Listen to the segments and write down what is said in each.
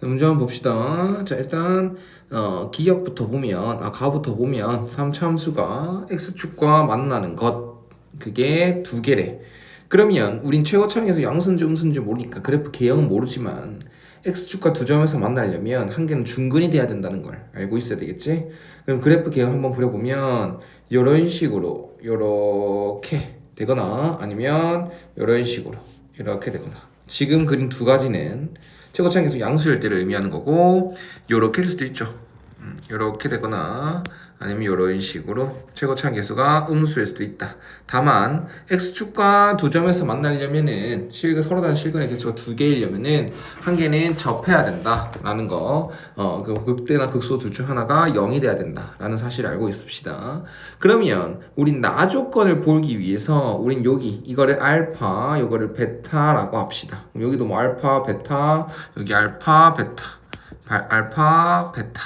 문제 한번 봅시다. 자, 일단, 어, 기역부터 보면, 아, 가부터 보면, 3참수가 x축과 만나는 것. 그게 두 개래. 그러면, 우린 최고창에서 양수인지 음수인지 모르니까 그래프 개형은 모르지만, x축과 두 점에서 만나려면 한 개는 중근이 돼야 된다는 걸 알고 있어야 되겠지? 그럼 그래프 개형 한번 그려보면, 요런 식으로, 요렇게 되거나, 아니면, 요런 식으로, 이렇게 되거나. 지금 그린 두 가지는 최고창에서 양수일 때를 의미하는 거고 요렇게 될 수도 있죠. 음, 요렇게 되거나 아니면 요런 식으로 최고창 계수가 음수일 수도 있다. 다만 x축과 두 점에서 만나려면은 실근 서로 다른 실근의 개수가 두 개이려면은 한 개는 접해야 된다라는 거. 어, 그 극대나 극소 둘 중 하나가 0이 돼야 된다라는 사실을 알고 있읍시다. 그러면 우린 나 조건을 보기 위해서 우린 여기 이거를 알파, 요거를 베타라고 합시다. 여기도 뭐 알파, 베타, 여기 알파, 베타, 발- 알파, 베타.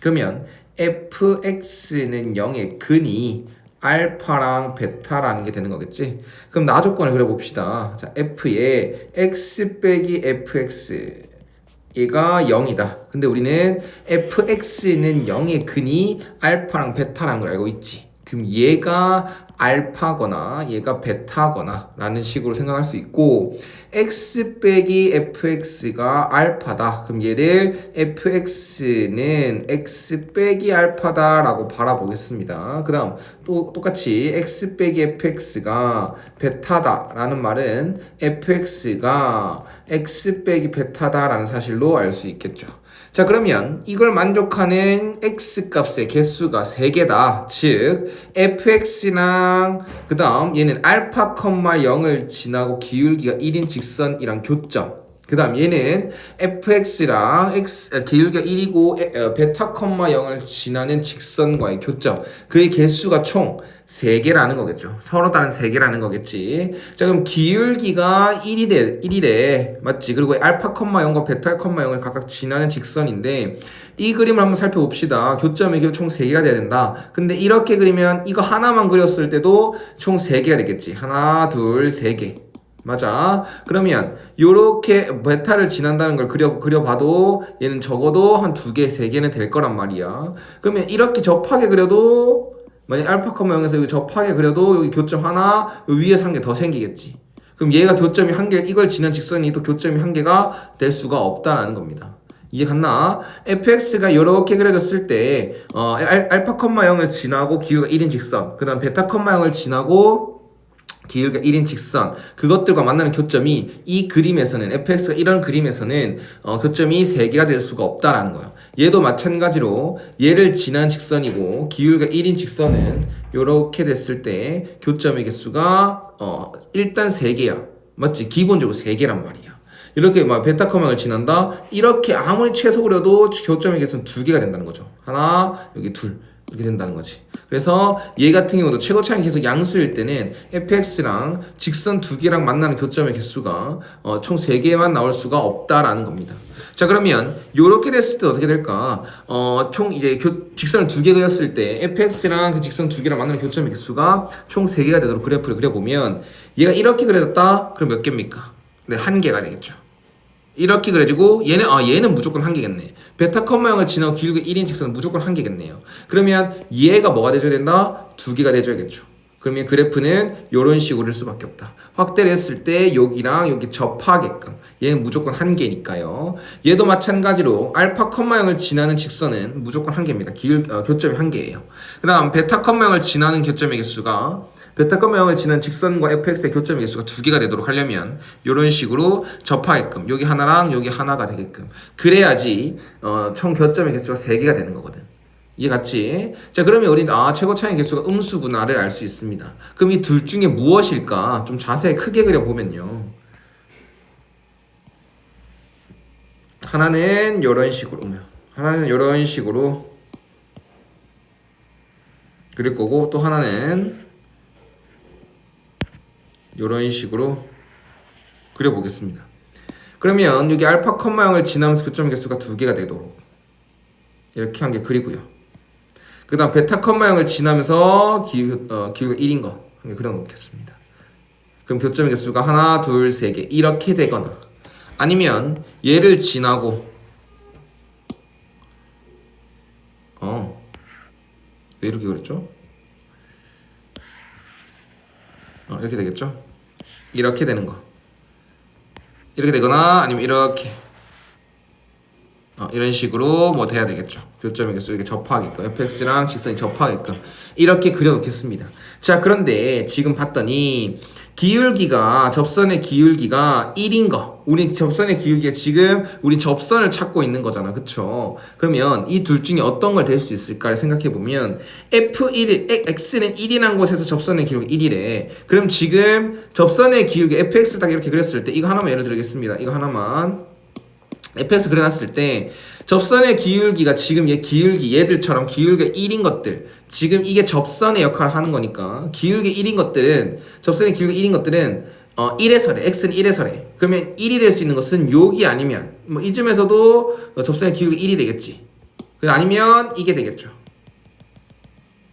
그러면 fx는 0의 근이 알파랑 베타라는 게 되는 거겠지? 그럼 나 조건을 그려봅시다. 자, f의 x 빼기 fx 얘가 0이다. 근데 우리는 fx는 0의 근이 알파랑 베타라는 걸 알고 있지. 그럼 얘가 알파거나 얘가 베타거나 라는 식으로 생각할 수 있고 x 빼기 fx가 알파다. 그럼 얘를 fx는 x 빼기 알파다 라고 바라보겠습니다. 그 다음 또 똑같이 x 빼기 fx가 베타다 라는 말은 fx가 x 빼기 베타다 라는 사실로 알 수 있겠죠. 자 그러면 이걸 만족하는 x 값의 개수가 3개다. 즉 fx랑 그 다음 얘는 알파 컴마 0을 지나고 기울기가 1인 직선이랑 교점 그 다음 얘는 fx랑 x 아, 기울기가 1이고 에, 어, 베타 컴마 0을 지나는 직선과의 교점 그의 개수가 총 3개라는 거겠죠. 서로 다른 3개라는 거겠지. 자, 그럼 기울기가 1이래, 1이래. 맞지? 그리고 알파 컴마 0과 베타 컴마 0을 각각 지나는 직선인데, 이 그림을 한번 살펴봅시다. 교점의 기총 3개가 돼야 된다. 근데 이렇게 그리면 이거 하나만 그렸을 때도 총 3개가 되겠지. 하나, 둘, 3개. 맞아. 그러면 요렇게 베타를 지난다는 걸 그려 그려봐도 얘는 적어도 한 두 개, 세 개는 될 거란 말이야. 그러면 이렇게 접하게 그려도 만약 알파 컴마 0에서 여기 접하게 그려도 여기 교점 하나 위에서 한개 더 생기겠지. 그럼 얘가 교점이 한 개, 이걸 지난 직선이 또 교점이 한 개가 될 수가 없다라는 겁니다. 이해 갔나? fx가 이렇게 그려졌을 때, 어, 알, 알파 컴마 0을 지나고 기울기가 1인 직선, 그 다음 베타 컴마 0을 지나고 기울기가 1인 직선 그것들과 만나는 교점이 이 그림에서는 fx가 이런 그림에서는 어, 교점이 3개가 될 수가 없다라는 거예요. 얘도 마찬가지로 얘를 지난 직선이고 기울기가 1인 직선은 이렇게 됐을 때 교점의 개수가 어, 일단 3개야. 맞지? 기본적으로 3개란 말이야. 이렇게 막 베타 커망을 지난다. 이렇게 아무리 최소 그려도 교점의 개수는 두 개가 된다는 거죠. 하나, 여기 둘. 이렇게 된다는 거지. 그래서 얘 같은 경우도 최고차이 계속 양수일 때는 fx랑 직선 두 개랑 만나는 교점의 개수가 어, 총 세 개만 나올 수가 없다라는 겁니다. 자 그러면 요렇게 됐을 때 어떻게 될까? 어, 총 이제 교, 직선을 두 개 그렸을 때 fx랑 그 직선 두 개랑 만나는 교점의 개수가 총 세 개가 되도록 그래프를 그려보면 얘가 이렇게 그려졌다? 그럼 몇 개입니까? 네, 한 개가 되겠죠. 이렇게 그래가지고 얘는 아 얘는 무조건 한 개겠네. 베타 컴마 0을 지나고 기울기 1인 직선은 무조건 한 개겠네요. 그러면 얘가 뭐가 돼줘야 된다? 두 개가 돼줘야겠죠. 그러면 그래프는 이런 식으로 일 수밖에 없다. 확대를 했을 때 여기랑 여기 접하게끔 얘는 무조건 한 개니까요. 얘도 마찬가지로 알파 컴마 0을 지나는 직선은 무조건 한 개입니다. 기울 어, 교점이 한 개예요. 그 다음 베타 컴마 0을 지나는 교점의 개수가 베타 컴마 0을 지난 직선과 fx의 교점의 개수가 두 개가 되도록 하려면 이런 식으로 접하게끔 여기 하나랑 여기 하나가 되게끔 그래야지 어, 총 교점의 개수가 세 개가 되는 거거든. 이해 갔지? 자 그러면 우리는 아 최고 차이 개수가 음수구나를 알 수 있습니다. 그럼 이 둘 중에 무엇일까? 좀 자세히 크게 그려보면요. 하나는 이런 식으로 하나는 이런 식으로 그릴 거고 또 하나는 이런 식으로 그려보겠습니다. 그러면 여기 알파 컴마 0을 지나면서 교점 개수가 두 개가 되도록 이렇게 한 개 그리고요. 그 다음 베타 컴마 0을 지나면서 기울, 어, 기울기가 1인 거 그려놓겠습니다. 그럼 교점의 개수가 하나, 둘, 세 개 이렇게 되거나 아니면 얘를 지나고 어. 왜 이렇게 그랬죠? 어, 이렇게 되겠죠? 이렇게 되는 거. 이렇게 되거나 아니면 이렇게 어, 이런 식으로 뭐 돼야 되겠죠. 교점의 개수 이렇게 접하게끔 fx랑 직선이 접하게끔 이렇게 그려놓겠습니다. 자 그런데 지금 봤더니 기울기가 접선의 기울기가 1인 거. 우리 접선의 기울기가 지금 우린 접선을 찾고 있는 거잖아. 그쵸? 그러면 이 둘 중에 어떤 걸 될 수 있을까를 생각해 보면 f1 x는 1이란 곳에서 접선의 기울기 1이래. 그럼 지금 접선의 기울기 fx 딱 이렇게 그렸을 때 이거 하나만 예를 들겠습니다. 이거 하나만 fx 그려놨을 때 접선의 기울기가 지금 얘 기울기 얘들처럼 기울기가 1인 것들 지금 이게 접선의 역할을 하는 거니까 기울기 1인 것들은 접선의 기울기 1인 것들은 어 1에서래 x는 1에서래 그러면 1이 될 수 있는 것은 여기 아니면 뭐 이쯤에서도 어, 접선의 기울기 1이 되겠지. 그 아니면 이게 되겠죠.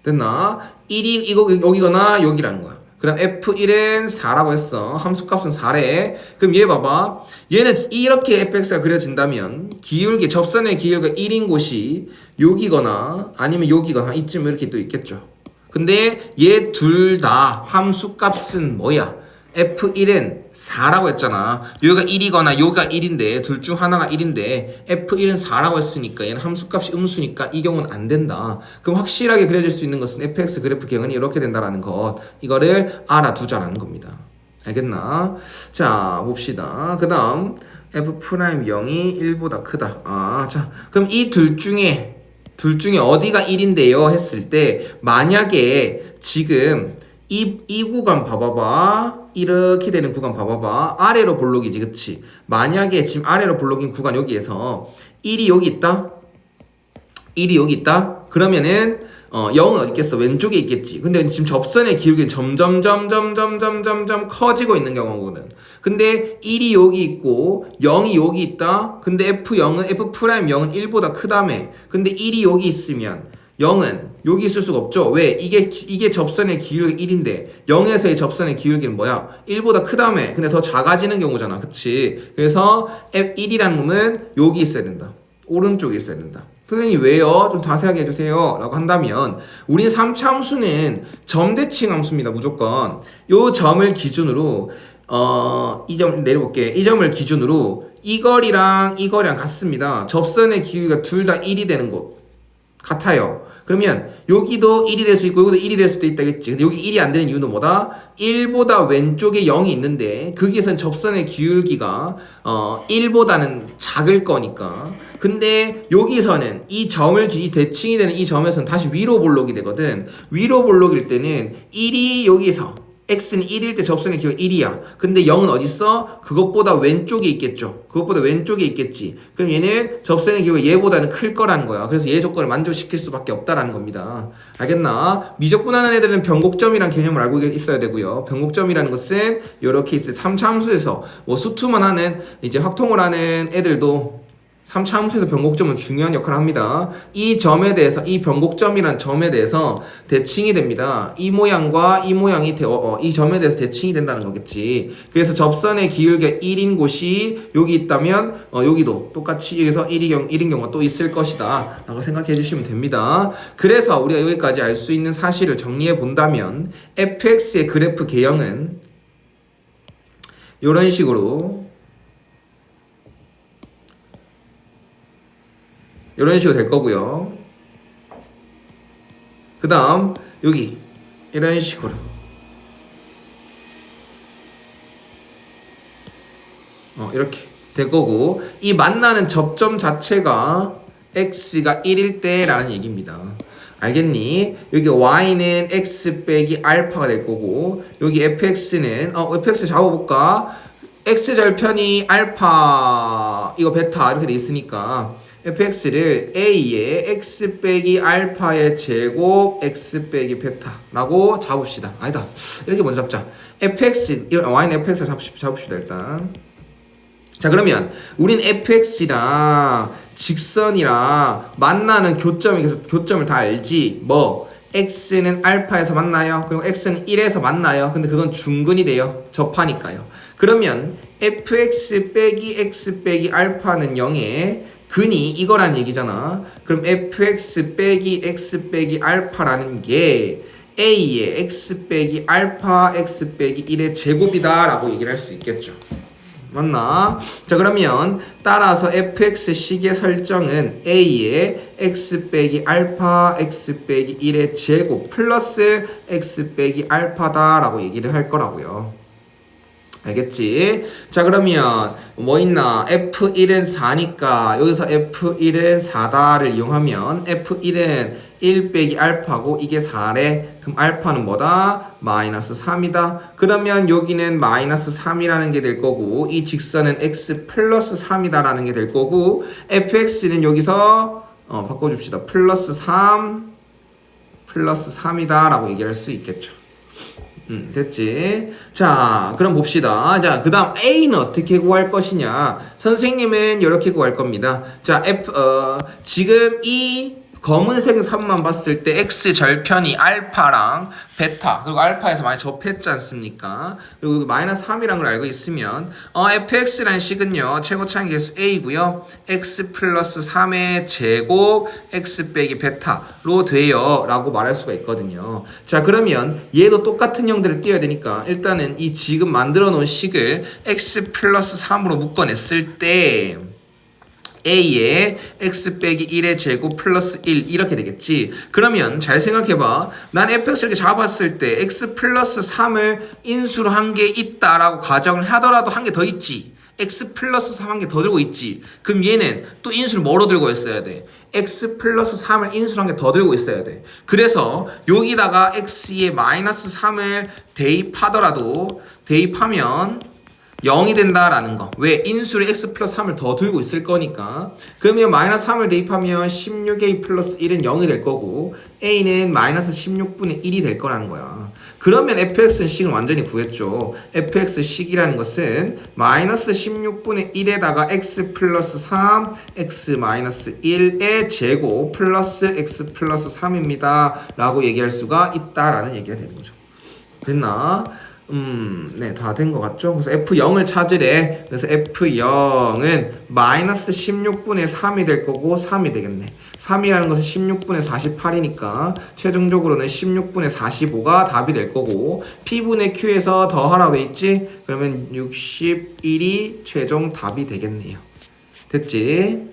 됐나? 1이 이거 여기거나 여기라는 거야 그럼 f1은 4라고 했어. 함수값은 4래. 그럼 얘 봐봐. 얘는 이렇게 fx가 그려진다면 기울기 접선의 기울기가 1인 곳이 여기거나 아니면 여기거나 이쯤 이렇게 또 있겠죠. 근데 얘 둘 다 함수값은 뭐야? F1은 4라고 했잖아. 여기가 1이거나 여기가 1인데 둘 중 하나가 1인데 F1은 4라고 했으니까 얘는 함수값이 음수니까 이 경우는 안 된다. 그럼 확실하게 그려질 수 있는 것은 fx 그래프 경은이 이렇게 된다라는 것. 이거를 알아두자라는 겁니다. 알겠나? 자, 봅시다. 그 다음 f 프라임 0이 1보다 크다. 아, 자, 그럼 이 둘 중에 둘 중에 어디가 1인데요? 했을 때 만약에 지금 이, 이 구간 봐봐봐. 이렇게 되는 구간 봐봐봐. 아래로 볼록이지, 그치? 만약에 지금 아래로 볼록인 구간 여기에서 1이 여기 있다? 1이 여기 있다? 그러면은 어, 0은 어디 있겠어? 왼쪽에 있겠지. 근데 지금 접선의 기울기는 점점, 점점, 점점, 점점 커지고 있는 경우거든. 근데 1이 여기 있고 0이 여기 있다? 근데 F0은, F'0은 1보다 크다며. 근데 1이 여기 있으면 0은 여기 있을 수가 없죠. 왜? 이게 이게 접선의 기울기 1인데 0에서의 접선의 기울기는 뭐야? 1보다 크다며. 근데 더 작아지는 경우잖아. 그치? 그래서 F1이라는 놈은 여기 있어야 된다. 오른쪽에 있어야 된다. 선생님 왜요? 좀 자세하게 해주세요. 라고 한다면 우린 3차 함수는 점대칭 함수입니다. 무조건. 요 점을 기준으로 어, 이 점 내려볼게. 이 점을 기준으로 이 거리랑 이 거리랑 같습니다. 접선의 기울기가 둘 다 1이 되는 곳 같아요. 그러면 여기도 1이 될 수 있고 여기도 1이 될 수도 있다겠지. 근데 여기 1이 안 되는 이유는 뭐다? 1보다 왼쪽에 0이 있는데 거기에선 접선의 기울기가 어 1보다는 작을 거니까. 근데 여기서는 이 점을 이 대칭이 되는 이 점에서는 다시 위로 볼록이 되거든. 위로 볼록일 때는 1이 여기서 x는 1일 때 접선의 기호가 1이야. 근데 0은 어디 있어? 그것보다 왼쪽에 있겠죠. 그것보다 왼쪽에 있겠지. 그럼 얘는 접선의 기호가 얘보다는 클 거라는 거야. 그래서 얘 조건을 만족시킬 수밖에 없다라는 겁니다. 알겠나? 미적분하는 애들은 변곡점이란 개념을 알고 있어야 되고요. 변곡점이라는 것은 이렇게 있어요. 3차 함수에서 뭐 수투만 하는 이제 확통을 하는 애들도 3차 함수에서 변곡점은 중요한 역할을 합니다. 이 점에 대해서 이 변곡점이란 점에 대해서 대칭이 됩니다. 이 모양과 이 모양이 대, 어, 어, 이 점에 대해서 대칭이 된다는 거겠지. 그래서 접선의 기울기가 1인 곳이 여기 있다면 어, 여기도 똑같이 여기서 1인, 경, 1인 경우가 또 있을 것이다. 라고 생각해 주시면 됩니다. 그래서 우리가 여기까지 알 수 있는 사실을 정리해 본다면 fx의 그래프 개형은 이런 식으로 이런 식으로 될 거고요. 그 다음 여기 이런 식으로 어, 이렇게 될 거고 이 만나는 접점 자체가 x가 1일 때라는 얘기입니다. 알겠니? 여기 y는 x 빼기 알파가 될 거고 여기 fx는 어 fx 잡아볼까? x 절편이 알파 이거 베타 이렇게 돼 있으니까 fx를 a의 x 빼기 알파의 제곱 x 빼기 베타라고 잡읍시다. 아니다. 이렇게 먼저 잡자. fx y는 fx를 잡읍시다, 잡읍시다 일단. 자 그러면 우린 fx랑 직선이랑 만나는 교점이 계서 교점을 다 알지 뭐 x는 알파에서 만나요 그리고 x는 1에서 만나요 근데 그건 중근이 돼요 접하니까요 그러면 fx 빼기 x 빼기 알파는 0에 근이 이거란 얘기잖아. 그럼 fx 빼기 x 빼기 알파라는 게 a의 x 빼기 알파 x 빼기 1의 제곱이다라고 얘기를 할 수 있겠죠. 맞나? 자 그러면 따라서 fx 식의 설정은 a의 x 빼기 알파 x 빼기 1의 제곱 플러스 x 빼기 알파다라고 얘기를 할 거라고요. 알겠지? 자 그러면 뭐 있나? F1은 4니까 여기서 F1은 4다를 이용하면 F1은 1 빼기 알파고 이게 4래 그럼 알파는 뭐다? 마이너스 3이다 그러면 여기는 마이너스 3이라는 게 될 거고 이 직선은 x 플러스 3이다 라는 게 될 거고 fx는 여기서 어, 바꿔줍시다 플러스 3 플러스 3이다 라고 얘기할 수 있겠죠 음, 됐지? 자, 그럼 봅시다. 자, 그 다음 A는 어떻게 구할 것이냐? 선생님은 이렇게 구할 겁니다. 자, F, 어, 지금 이 검은색 선만 봤을 때 X 절편이 알파랑 베타, 그리고 알파에서 많이 접했지 않습니까? 그리고 여기 마이너스 3이라는 걸 알고 있으면, 어, fx라는 식은요, 최고차항 계수 A고요 X 플러스 3의 제곱, X 빼기 베타로 돼요. 라고 말할 수가 있거든요. 자, 그러면 얘도 똑같은 형들을 띄워야 되니까, 일단은 이 지금 만들어 놓은 식을 X 플러스 3으로 묶어냈을 때, a의 x 빼기 1의 제곱 플러스 1 이렇게 되겠지. 그러면 잘 생각해봐. 난 fx를 이렇게 잡았을 때 x 플러스 3을 인수로 한 게 있다라고 가정을 하더라도 한 개 더 있지. X 플러스 3 한 개 더 들고 있지. 그럼 얘는 또 인수를 뭐로 들고 있어야 돼? X 플러스 3을 인수로 한 개 더 들고 있어야 돼. 그래서 여기다가 x의 마이너스 3을 대입하더라도 대입하면 0이 된다라는 거. 왜? 인수를 x 플러스 3을 더 들고 있을 거니까. 그러면 마이너스 3을 대입하면 16a 플러스 1은 0이 될 거고 a는 마이너스 16분의 1이 될 거라는 거야. 그러면 fx는 식을 완전히 구했죠. fx 식이라는 것은 마이너스 16분의 1에다가 x 플러스 3, x 마이너스 1의 제곱 플러스 x 플러스 3입니다. 라고 얘기할 수가 있다라는 얘기가 되는 거죠. 됐나? 음, 네, 다 된 것 같죠? 그래서 F0을 찾으래. 그래서 F0은 마이너스 16분의 3이 될 거고 3이 되겠네. 3이라는 것은 16분의 48이니까 최종적으로는 16분의 45가 답이 될 거고 P분의 Q에서 더하라고 돼 있지? 그러면 61이 최종 답이 되겠네요. 됐지?